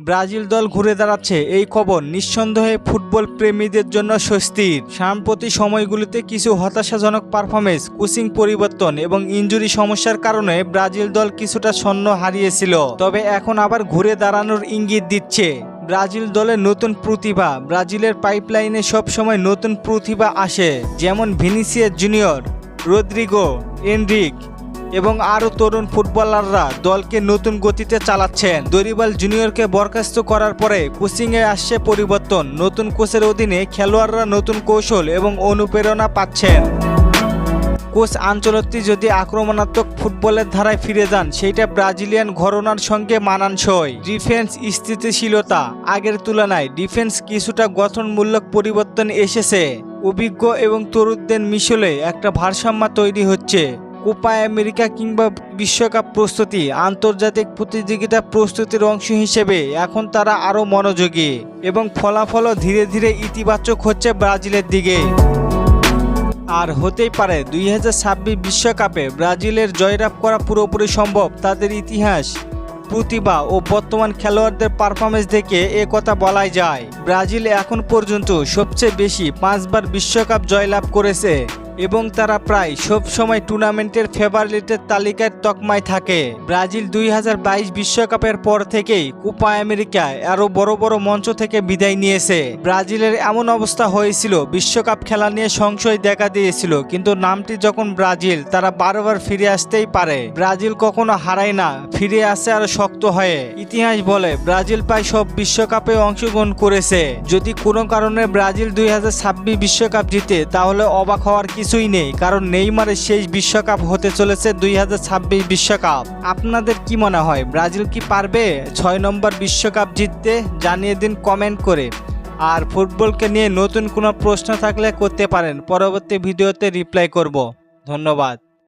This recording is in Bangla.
ব্রাজিল দল ঘুরে দাঁড়াচ্ছে। এই খবর নিঃসন্দেহে ফুটবল প্রেমীদের জন্য স্বস্তির। সাম্প্রতি সময়গুলিতে কিছু হতাশাজনক পারফরমেন্স কোচিং পরিবর্তন এবং ইনজুরি সমস্যার কারণে ব্রাজিল দল কিছুটা স্বর্ণ হারিয়েছিল। তবে এখন আবার ঘুরে দাঁড়ানোর ইঙ্গিত দিচ্ছে। ব্রাজিল দলের নতুন প্রতিভা, ব্রাজিলের পাইপলাইনে সবসময় নতুন প্রতিভা আসে। যেমন ভিনিসিয়া জুনিয়র, রদ্রিগো, এনরিক এবং আরও তরুণ ফুটবলাররা দলকে নতুন গতিতে চালাচ্ছেন। দরিবাল জুনিয়রকে বরখাস্ত করার পরে কোচিংয়ে আসছে পরিবর্তন। নতুন কোচের অধীনে খেলোয়াড়রা নতুন কৌশল এবং অনুপ্রেরণা পাচ্ছেন। কোচ আঞ্চলত্তি যদি আক্রমণাত্মক ফুটবলের ধারায় ফিরে যান, সেইটা ব্রাজিলিয়ান ঘরনার সঙ্গে মানানসই। ডিফেন্স স্থিতিশীলতা আগের তুলনায় ডিফেন্স কিছুটা গঠনমূলক পরিবর্তন এসেছে। অভিজ্ঞ এবং তরুণদের মিশলে একটা ভারসাম্য তৈরি হচ্ছে। কোপা আমেরিকা কিংবা বিশ্বকাপ প্রস্তুতি, আন্তর্জাতিক প্রতিযোগিতা প্রস্তুতির অংশ হিসেবে এখন তারা আরও মনোযোগী এবং ফলাফলও ধীরে ধীরে ইতিবাচক হচ্ছে ব্রাজিলের দিকে। আর হতেই পারে, দুই হাজার বিশ্বকাপে ব্রাজিলের জয়লাভ করা পুরোপুরি সম্ভব। তাদের ইতিহাস, প্রতিভা ও বর্তমান খেলোয়াড়দের পারফরমেন্স দেখে এ কথা বলাই যায়। ব্রাজিল এখন পর্যন্ত সবচেয়ে বেশি পাঁচবার বিশ্বকাপ জয়লাভ করেছে। এবং তারা প্রায় সব সময় টুর্নামেন্টের ফেভারিটের তালিকায় তকমায় থাকে। ব্রাজিল দুই বিশ্বকাপের পর থেকেই কোপা আমেরিকায় আরও বড় বড় মঞ্চ থেকে বিদায় নিয়েছে। ব্রাজিলের এমন অবস্থা হয়েছিল, বিশ্বকাপ খেলা নিয়ে সংশয় দেখা দিয়েছিল, কিন্তু নামটি যখন ব্রাজিল, তারা বারবার ফিরে আসতেই পারে। ব্রাজিল কখনো হারায় না, ফিরে আসে আরও শক্ত হয়ে। ইতিহাস বলে, ব্রাজিল প্রায় সব বিশ্বকাপে অংশগ্রহণ করেছে। যদি কোনো কারণে ব্রাজিল দুই বিশ্বকাপ জিতে, তাহলে অবাক হওয়ার কিছুই নেই, কারণ নেইমারের শেষ বিশ্বকাপ হতে চলেছে দুই বিশ্বকাপ। আপনাদের কি মনে হয়, ব্রাজিল কি পারবে ছয় নম্বর বিশ্বকাপ জিততে? জানিয়ে দিন কমেন্ট করে। আর ফুটবলকে নিয়ে নতুন কোনো প্রশ্ন থাকলে করতে পারেন। পরবর্তী ভিডিওতে রিপ্লাই করব। ধন্যবাদ।